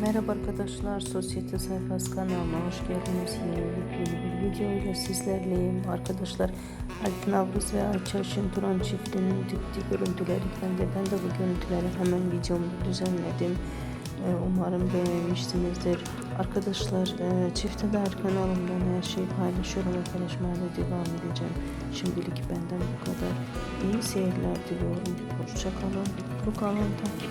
Merhaba arkadaşlar, Sosyete Sayfası kanalıma hoş geldiniz. Yeni bir video ile sizlerleyim. Arkadaşlar Alp Navruz ve Ayça Şinturan çiftinin dikti görüntüleri geldi. Ben de bu görüntüleri hemen videomda düzenledim. Ee, umarım beğenmişsinizdir. Arkadaşlar e, çifte dair kanalımdan her şeyi paylaşıyorum ve paylaşmaya devam edeceğim. Şimdilik benden bu kadar. İyi seyirler diliyorum. Hoşçakalın. Bu kalın takip